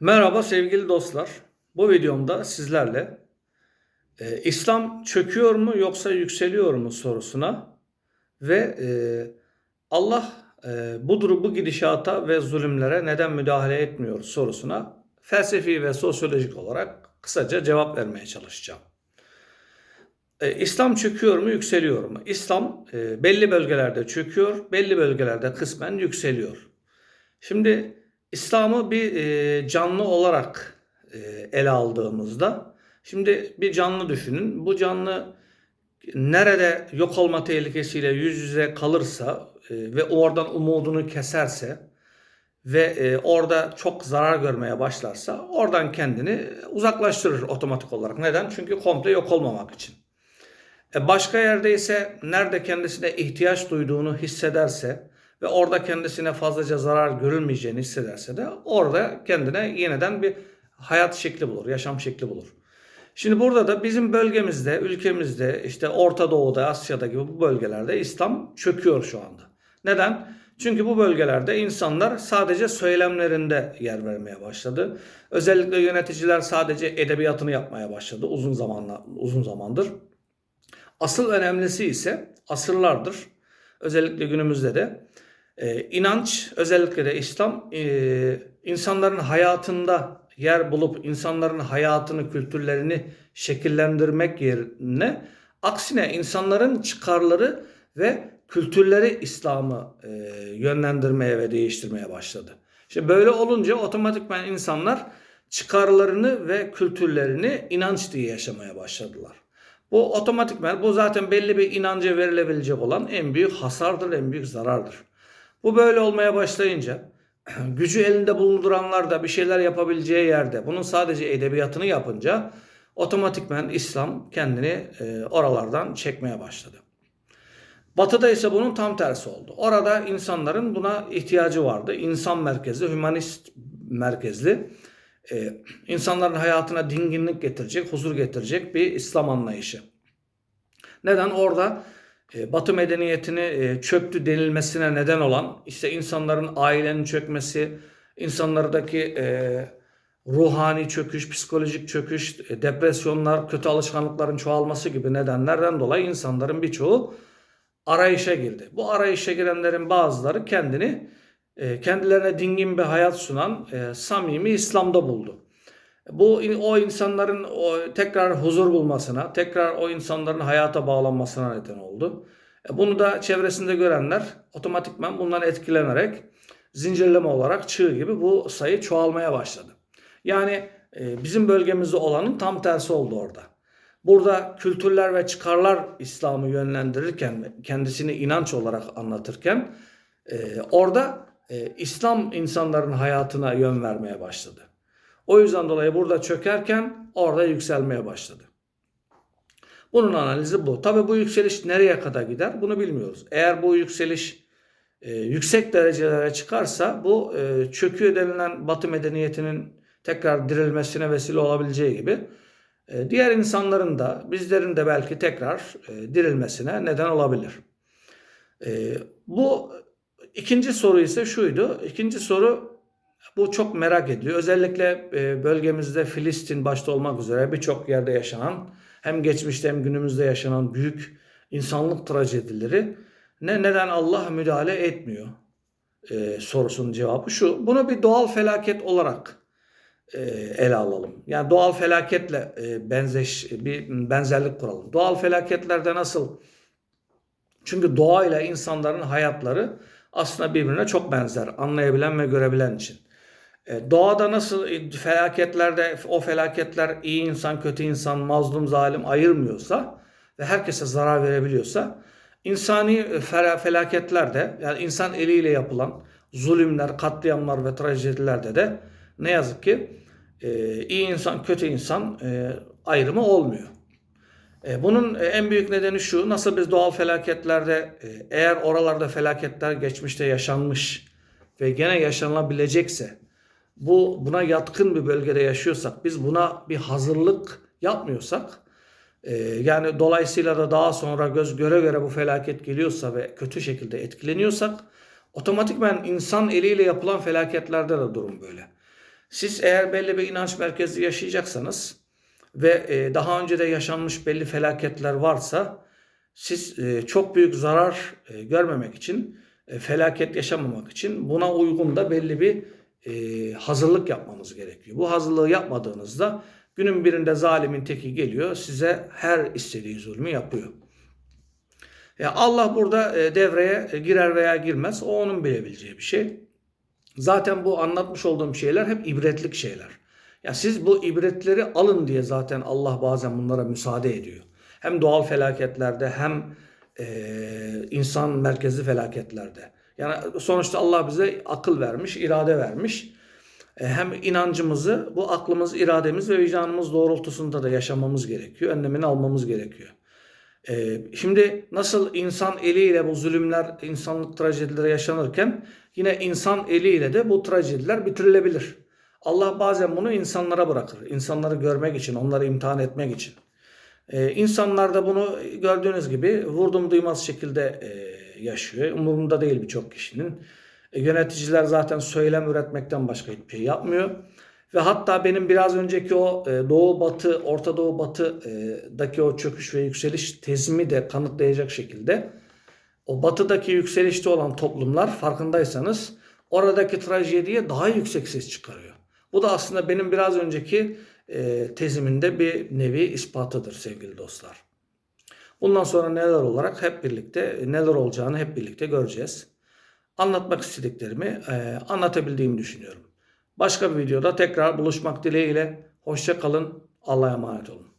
Merhaba sevgili dostlar. Bu videomda sizlerle e, İslam çöküyor mu yoksa yükseliyor mu sorusuna ve e, Allah e, bu bu gidişata ve zulümlere neden müdahale etmiyor sorusuna felsefi ve sosyolojik olarak kısaca cevap vermeye çalışacağım. E, İslam çöküyor mu yükseliyor mu? İslam e, belli bölgelerde çöküyor, belli bölgelerde kısmen yükseliyor. Şimdi İslam'ı bir e, canlı olarak e, ele aldığımızda, şimdi bir canlı düşünün. Bu canlı nerede yok olma tehlikesiyle yüz yüze kalırsa e, ve oradan umudunu keserse ve e, orada çok zarar görmeye başlarsa oradan kendini uzaklaştırır otomatik olarak. Neden? Çünkü komple yok olmamak için. Başka yerde ise nerede kendisine ihtiyaç duyduğunu hissederse ve orada kendisine fazlaca zarar görülmeyeceğini hissederse de orada kendine yeniden bir hayat şekli bulur, yaşam şekli bulur. Şimdi burada da bizim bölgemizde, ülkemizde, işte Orta Doğu'da, Asya'da gibi bu bölgelerde İslam çöküyor şu anda. Neden? Çünkü bu bölgelerde insanlar sadece söylemlerinde yer vermeye başladı. Özellikle yöneticiler sadece edebiyatını yapmaya başladı uzun zamanla uzun zamandır. Asıl önemlisi ise asırlardır özellikle günümüzde de e, inanç özellikle de İslam e, insanların hayatında yer bulup insanların hayatını, kültürlerini şekillendirmek yerine aksine insanların çıkarları ve kültürleri İslam'ı e, yönlendirmeye ve değiştirmeye başladı. İşte böyle olunca otomatikman insanlar çıkarlarını ve kültürlerini inanç diye yaşamaya başladılar. Bu otomatikman bu zaten belli bir inanca verilebilecek olan en büyük hasardır, en büyük zarardır. Bu böyle olmaya başlayınca gücü elinde bulunduranlar da bir şeyler yapabileceği yerde bunun sadece edebiyatını yapınca otomatikman İslam kendini e, oralardan çekmeye başladı. Batı'da ise bunun tam tersi oldu. Orada insanların buna ihtiyacı vardı. İnsan merkezli, hümanist merkezli, e, insanların hayatına dinginlik getirecek, huzur getirecek bir İslam anlayışı. Neden? Orada Batı medeniyetini e, çöktü denilmesine neden olan işte insanların ailenin çökmesi, insanlardaki e, ruhani çöküş, psikolojik çöküş, depresyonlar, kötü alışkanlıkların çoğalması gibi nedenlerden dolayı insanların birçoğu arayışa girdi. Bu arayışa girenlerin bazıları kendini kendilerine dingin bir hayat sunan samimi İslam'da buldu. Bu o insanların o, tekrar huzur bulmasına, tekrar o insanların hayata bağlanmasına neden oldu. E, bunu da çevresinde görenler otomatikman bundan etkilenerek zincirleme olarak çığ gibi bu sayı çoğalmaya başladı. Yani e, bizim bölgemizde olanın tam tersi oldu orada. Burada kültürler ve çıkarlar İslam'ı yönlendirirken, kendisini inanç olarak anlatırken e, orada İslam insanların hayatına yön vermeye başladı. O yüzden dolayı burada çökerken orada yükselmeye başladı. Bunun analizi bu. Tabi bu yükseliş nereye kadar gider bunu bilmiyoruz. Eğer bu yükseliş e, yüksek derecelere çıkarsa bu e, çöküyor denilen Batı medeniyetinin tekrar dirilmesine vesile olabileceği gibi e, diğer insanların da bizlerin de belki tekrar e, dirilmesine neden olabilir. E, bu ikinci soru ise şuydu. İkinci soru bu çok merak ediliyor. Özellikle e, bölgemizde Filistin başta olmak üzere birçok yerde yaşanan hem geçmişte hem günümüzde yaşanan büyük insanlık trajedileri ne neden Allah müdahale etmiyor e, sorusunun cevabı şu. Bunu bir doğal felaket olarak e, ele alalım. Yani doğal felaketle e, benzeş bir benzerlik kuralım. Doğal felaketlerde nasıl? Çünkü doğayla insanların hayatları aslında birbirine çok benzer. Anlayabilen ve görebilen için. E, doğada nasıl e, felaketlerde o felaketler iyi insan, kötü insan, mazlum, zalim ayırmıyorsa ve herkese zarar verebiliyorsa insani e, felaketlerde yani insan eliyle yapılan zulümler, katliamlar ve trajedilerde de ne yazık ki iyi insan, kötü insan ayrımı olmuyor. Bunun en büyük nedeni şu, nasıl biz doğal felaketlerde eğer oralarda felaketler geçmişte yaşanmış ve gene yaşanabilecekse bu buna yatkın bir bölgede yaşıyorsak, biz buna bir hazırlık yapmıyorsak, e, yani dolayısıyla da daha sonra göz göre göre bu felaket geliyorsa ve kötü şekilde etkileniyorsak, otomatikmen insan eliyle yapılan felaketlerde de durum böyle. Siz eğer belli bir inanç merkezi yaşayacaksanız ve e, daha önce de yaşanmış belli felaketler varsa siz e, çok büyük zarar e, görmemek için, e, felaket yaşamamak için buna uygun da belli bir e, hazırlık yapmamız gerekiyor. Bu hazırlığı yapmadığınızda günün birinde zalimin teki geliyor size her istediği zulmü yapıyor. Ya Allah burada e, devreye e, girer veya girmez o onun bilebileceği bir şey. Zaten bu anlatmış olduğum şeyler hep ibretlik şeyler. Ya siz bu ibretleri alın diye zaten Allah bazen bunlara müsaade ediyor. Hem doğal felaketlerde hem e, insan merkezli felaketlerde. Yani sonuçta Allah bize akıl vermiş, irade vermiş. E, hem inancımızı, bu aklımız, irademiz ve vicdanımız doğrultusunda da yaşamamız gerekiyor. Önlemini almamız gerekiyor. E, şimdi nasıl insan eliyle bu zulümler, insanlık trajedileri yaşanırken yine insan eliyle de bu trajediler bitirilebilir. Allah bazen bunu insanlara bırakır. İnsanları görmek için, onları imtihan etmek için. Ee, insanlar da bunu gördüğünüz gibi vurdum duymaz şekilde e, yaşıyor. Umurunda değil birçok kişinin. E, yöneticiler zaten söylem üretmekten başka hiçbir şey yapmıyor. Ve hatta benim biraz önceki o e, Doğu Batı, Orta Doğu Batı'daki o çöküş ve yükseliş tezimi de kanıtlayacak şekilde o batıdaki yükselişte olan toplumlar farkındaysanız oradaki trajediye daha yüksek ses çıkarıyor. Bu da aslında benim biraz önceki e, teziminde bir nevi ispatıdır sevgili dostlar. Bundan sonra neler olarak hep birlikte neler olacağını hep birlikte göreceğiz. Anlatmak istediklerimi e, anlatabildiğimi düşünüyorum. Başka bir videoda tekrar buluşmak dileğiyle. Hoşça kalın. Allah'a emanet olun.